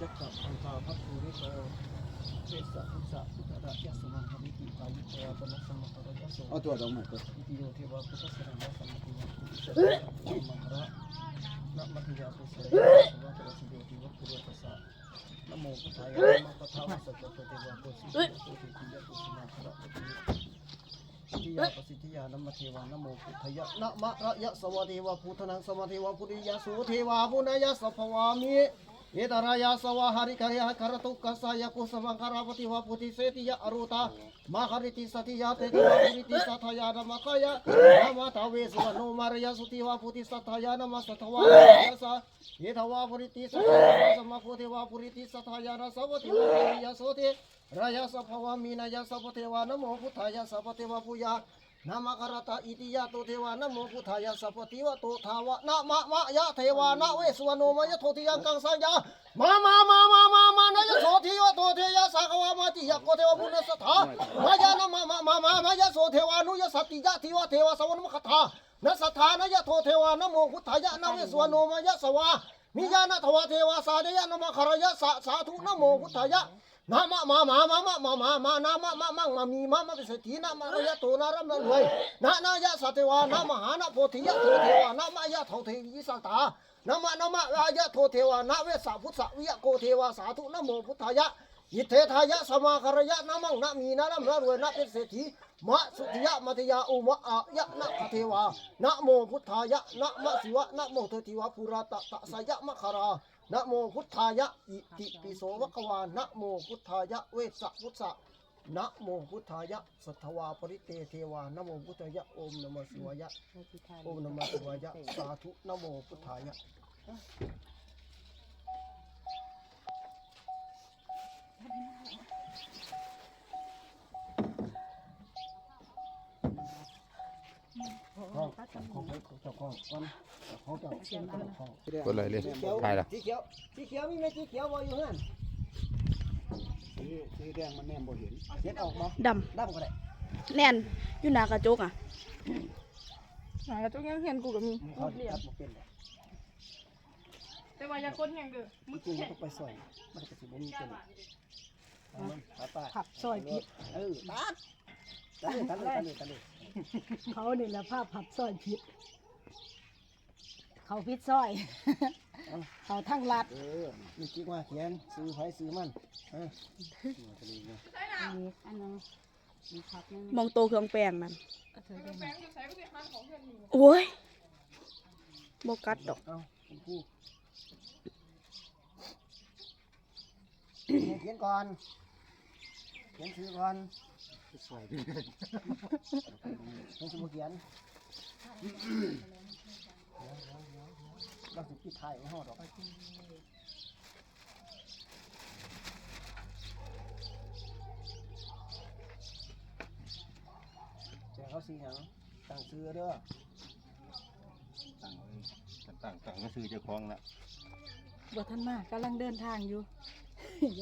ยักษ์อันตาพัทภูริโตเทสะพุทธะพุทธะยะสมังควิติกายุเทวะปนัสสมะคารยะโสเอาตัวดอกไม้ก่อนอิติโยเทวะพุทธสรณะสัมมาทิยะพุทธสรณะสัมมาหระนะมัทิยาปุสระสวัสดิ์สิโยติวัปปุระตัสสะนะโมพุทธายะนะโมพุทธาวะสัจจเทวะปุสิโยตุติติยะปุสมาหระปฏิทิยาปสิทธิยานัมมเทวานะโมพุทธายะนะมะระยะสวัสดีวะพุทธนังสวัสดีวะพุทธิยะสุเทวาปุณยะสัพพวามิเอตรายาสวะหาริกายาคารตุกัสสายากุสมังคารปฏิวะพุทธิเสติยะอรุตามาคาริติสติยาเตติวะพุริติสัทธายานายะนามาทาเวสวะโนมารยาสุติวะสัทธาวะมิานาสวัติวะเทยาโสติรายาสัพพวามีนายาสัพเทวะนะโมพุทธาย นามาการตาอิติยาโตเทวานโมพุทธายาสัพพติวะโตทาวะนะมะมะยะเทวานะเวสวะโนมยะโทติยังกังสัญญามามามา มา มา มานะยะโสทิวะโตเทยะสักวะมาติยะโกเทวะพุทธามายะนะมะมะมะมามายะโสเทวานุยะสัตติยะทิวะเทวะสวรรมคถานสัทธานยะโทเทวานโมพุทธายะนะเวสวะโนมยะสวา มิยานะทวเทวาสาเดยะนมะคารยะสะสาธุนโมพุทธายะนะมะมามามามามามามานะมะมะมังมามีมามาเป็นเศรษฐีนะมาระยะโตนะรำนะรวยนะนะยะสัตเทวานะมหานะโพธิยะโทเทวานะมะยะโทเทวิสัตตานะมะนะมะรายะโทเทวานะเวสสะพุทธวิยะโกเทวาสาธุนโมพุทธายะอิเทธายะสมาคารยะนะมังนะมีนะรำนะรวยนะเป็นเศรษฐี มะสุติยะมัตยาอุมะอะยะนะคเทวานะโมพุทธายะนะมะสิวะนะโมเทติวะปุระตะตะสยะมะคารานะโมพุทธายะอิติปิโสวะกวานะโมพุทธายะเวสสะพุทธะนะโมพุทธายะสัทธวาปริเตเทวานะโมพุทธายะโอมนมสิวายะโอมนมสิวายะสาธุนะโมพุทธายะ ของของเจ้าของก่อนของเจ้าเจ้าของกดเลยเลยถ่ายละสีเขียวสีเขียวมีไหมสีเขียวบ่อยู่นั่นสีแดงมันแนมบ่เห็นเช็ดออกบ่ดำดำก็ได้แน่นอยู่หน้ากระจกอะหน้ากระจกยังเห็นกูก็มีเขาเรียกบ่เป็นเลยแต่ว่าอย่าคนยังเด้อเมื่อกี้มันต้องไปซอยมันก็สิบ่มีเป็นเอามันผักซอยผิดเออตัดตัดเลยตัดเลยตัดเลย เลยเขาเนี่ยแหละภาพผักซอยผิด เขาพิดซอย เขาทั้งรัดเออมีกิ๊กว่าเขียนซื้อไผซื้อมันเอออันนี้อันนึงมีผักนึงมองโตเครื่องแป้งนั่นก็ถือได้แฟนจะใส่ก็ไปหาของเพื่อนอยู่โอ้ยบกัดดอก เอาคุณครูเขียนก่อน เขียนซื้อก่อนใส่ด้วยเขียนซื้อบ่เขียนเราสิปิดท้ายไว้ฮอดอกแต่เขาสีหยังตั้งซื้อเด้อตั้งตั้งก็ซื้อเจ้าของละบ่ทันมากกำลังเดินทางอยู่